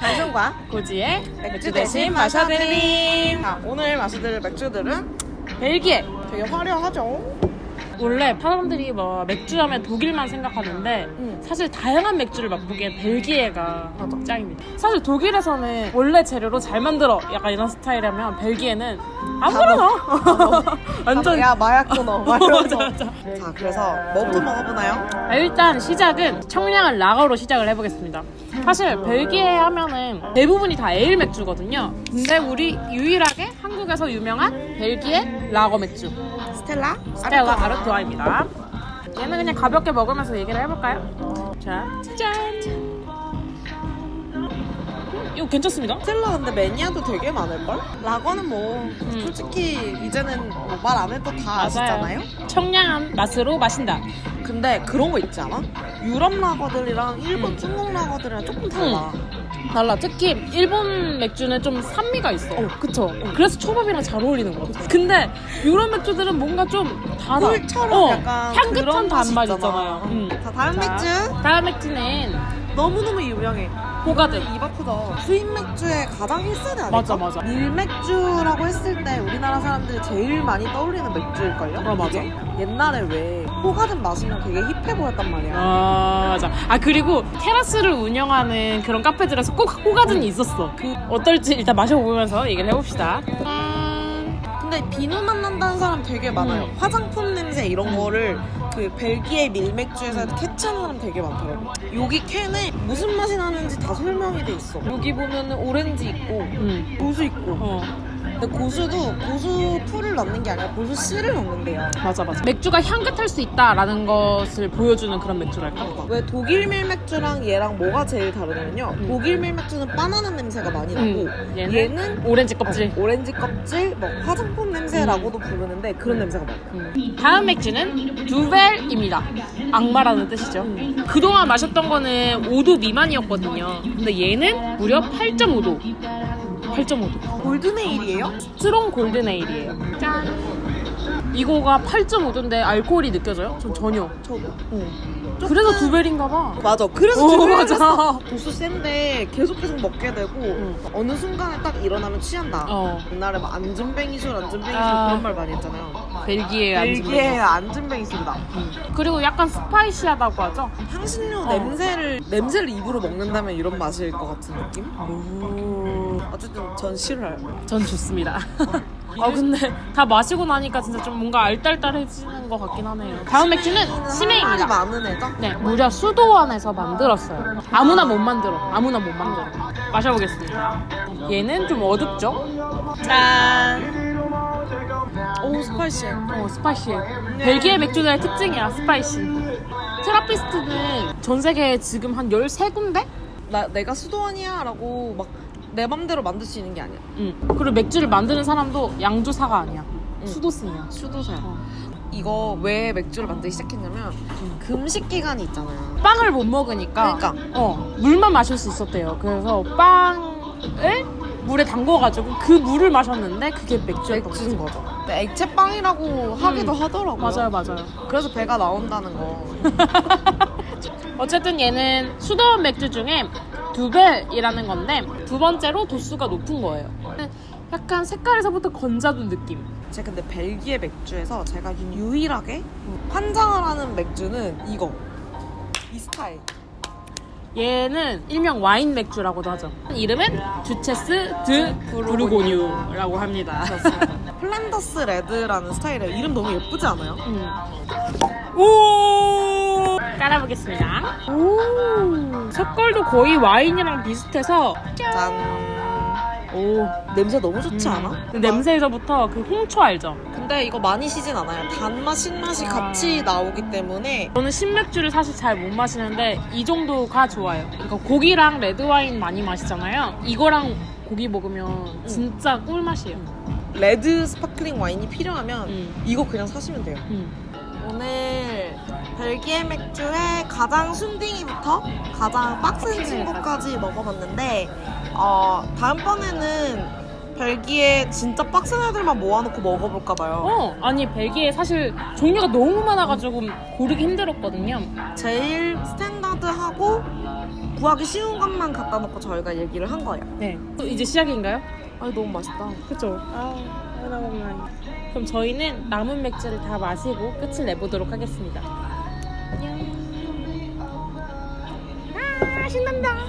단순과 고지의 맥주 대신 마셔드림. 자, 오늘 마셔드릴 맥주들은 벨기에 되게 화려하죠. 원래 사람들이 뭐 맥주 하면 독일만 생각하는데 응. 사실 다양한 맥주를 맛보기엔 벨기에가 맞아. 짱입니다. 사실 독일에서는 원래 재료로 잘 만들어 약간 이런 스타일이라면 벨기에는 아무거나 완전 야 마약 끊어. 막. 맞아, 맞아. 자, 그래서 뭐부터 먹어보나요? 아, 일단 시작은 청량한 라거로 시작을 해보겠습니다. 사실 벨기에 하면은 대부분이 다 에일 맥주거든요. 근데 우리 유일하게 한국에서 유명한 벨기에 라거 맥주 스텔라? 스텔라 아르토아입니다. 얘는 그냥 가볍게 먹으면서 얘기를 해볼까요? 자, 짠! 음, 이거 괜찮습니다. 스텔라 근데 매니아도 되게 많을걸? 라거는 뭐 음. 솔직히 이제는 말안 해도 다 아시잖아요? 청량한 맛으로 마신다. 근데 그런 거 있지 않아? 유럽 라거들이랑 일본 음. 중국 라거들이랑 조금 달라. 달라. 특히 일본 맥주는 좀 산미가 있어. 어, 그쵸. 그래서 초밥이랑 잘 어울리는 것 같아. 근데 유럽 맥주들은 뭔가 좀 달아. 꿀처럼 어, 약간 향긋한 그런 맛이 단맛 있잖아. 있잖아요. 음. 자, 다음 자, 맥주. 다음 맥주는 너무너무 유명해. 호가든. 입 아프다. 수입 맥주의 가장 1세대 아닐까? 맞아, 맞아. 밀맥주라고 했을 때 우리나라 사람들이 제일 많이 떠올리는 맥주일걸요? 어, 맞아. 이게? 옛날에 왜 호가든 마시면 되게 힙해 보였단 말이야. 아 맞아. 아 그리고 테라스를 운영하는 그런 카페들에서 꼭 호가든이 있었어. 그 어떨지 일단 마셔보면서 얘기를 해봅시다. 근데 비누 맛 난다는 사람 되게 많아요. 음. 화장품 냄새 이런 거를 그 벨기에 밀맥주에서 캐치하는 사람 되게 많더라고. 여기 캔에 무슨 맛이 나는지 다 설명이 돼 있어. 여기 보면은 오렌지 있고 음. 고수 있고. 어 근데 고수도 고수 풀을 넣는 게 아니라 고수 씨를 넣는데요. 맞아 맞아. 맥주가 향긋할 수 있다라는 것을 보여주는 그런 맥주랄까. 왜 독일 밀맥주랑 얘랑 뭐가 제일 다르냐면요. 음. 독일 밀맥주는 바나나 냄새가 많이 나고 음. 얘는, 얘는 오렌지 껍질. 어, 오렌지 껍질, 뭐 화장품 냄새라고도 부르는데 그런 냄새가 많아. 음. 다음 맥주는 두벨입니다. 악마라는 뜻이죠. 그동안 마셨던 거는 5도 미만이었거든요. 근데 얘는 무려 8.5도. 8.5도. 골드네일이에요? 스트롱 골든에일이에요. 짠. 이거가 8.5도인데 알코올이 느껴져요? 전 전혀. 저도. 그래서 두 벨인가 봐. 맞아. 그래서 오, 두 배를 맞아. 도수 센데 계속 계속 먹게 되고 응. 어느 순간에 딱 일어나면 취한다. 어. 옛날에 막 안전뱅이술, 안전뱅이술 아. 그런 말 많이 했잖아요. 벨기에 벨기에 안전뱅이술이다. 그리고 약간 스파이시하다고 하죠? 향신료 어. 냄새를 냄새를 입으로 먹는다면 이런 맛일 것 같은 느낌? 어쨌든 전 싫어요. 전 좋습니다. 아 근데 다 마시고 나니까 진짜 좀 뭔가 알딸딸해지는 것 같긴 하네요. 다음 맥주는 시메입니다. 많은 애다. 네, 무려 수도원에서 만들었어요. 아무나 못 만들어. 아무나 못 만들어. 마셔보겠습니다. 얘는 좀 어둡죠? 짠. 오 스파이시해. 어, 스파이시. 벨기에 맥주들의 특징이야, 스파이시. 트라피스트는 전 세계에 지금 한 13군데? 나 내가 수도원이야라고 막 내 맘대로 만들 수 있는 게 아니야. 응. 그리고 맥주를 만드는 사람도 양조사가 아니야. 응. 수도승이야. 수도사야. 어. 이거 왜 맥주를 만들기 시작했냐면 금식 기간이 있잖아요. 빵을 못 먹으니까 그러니까. 어, 물만 마실 수 있었대요. 그래서 빵을 물에 담궈가지고 그 물을 마셨는데 그게 맥주였던 맥주인 거죠. 거죠. 근데 액체빵이라고 하기도 하더라고요. 맞아요, 맞아요. 그래서 배가 나온다는 거. 어쨌든 얘는 수도원 맥주 중에 두벨이라는 건데 두 번째로 도수가 높은 거예요. 약간 색깔에서부터 건자도 느낌. 제가 근데 벨기에 맥주에서 제가 유일하게 환장을 하는 맥주는 이거. 이 스타일. 얘는 일명 와인 맥주라고도 하죠. 이름은 주체스 드 부르고뉴라고 합니다. 플랜더스 레드라는 스타일이에요. 이름 너무 예쁘지 않아요? 음. 오! 깔아보겠습니다. 오! 색깔도 거의 와인이랑 비슷해서 짠. 오 냄새 너무 좋지 음. 않아? 그 냄새에서부터 그 홍초 알죠? 근데 이거 많이 시진 않아요. 단맛, 신맛이 아. 같이 나오기 때문에 저는 신맥주를 사실 잘 못 마시는데 이 정도가 좋아요. 그러니까 고기랑 레드 와인 많이 마시잖아요. 이거랑 고기 먹으면 진짜 꿀맛이에요. 레드 스파클링 와인이 필요하면 음. 이거 그냥 사시면 돼요. 음. 오늘 벨기에 맥주의 가장 순딩이부터 가장 빡센 친구까지 먹어봤는데 어, 다음번에는 벨기에 진짜 빡센 애들만 모아놓고 먹어볼까 봐요. 어, 아니 벨기에 사실 종류가 너무 많아가지고 고르기 힘들었거든요. 제일 스탠다드하고 구하기 쉬운 것만 갖다 놓고 저희가 얘기를 한 거예요. 네. 또 이제 시작인가요? 아 너무 맛있다. 그쵸. 아, 하나만. 그럼 저희는 남은 맥주를 다 마시고 끝을 내보도록 하겠습니다. 안녕. 아, 신난다.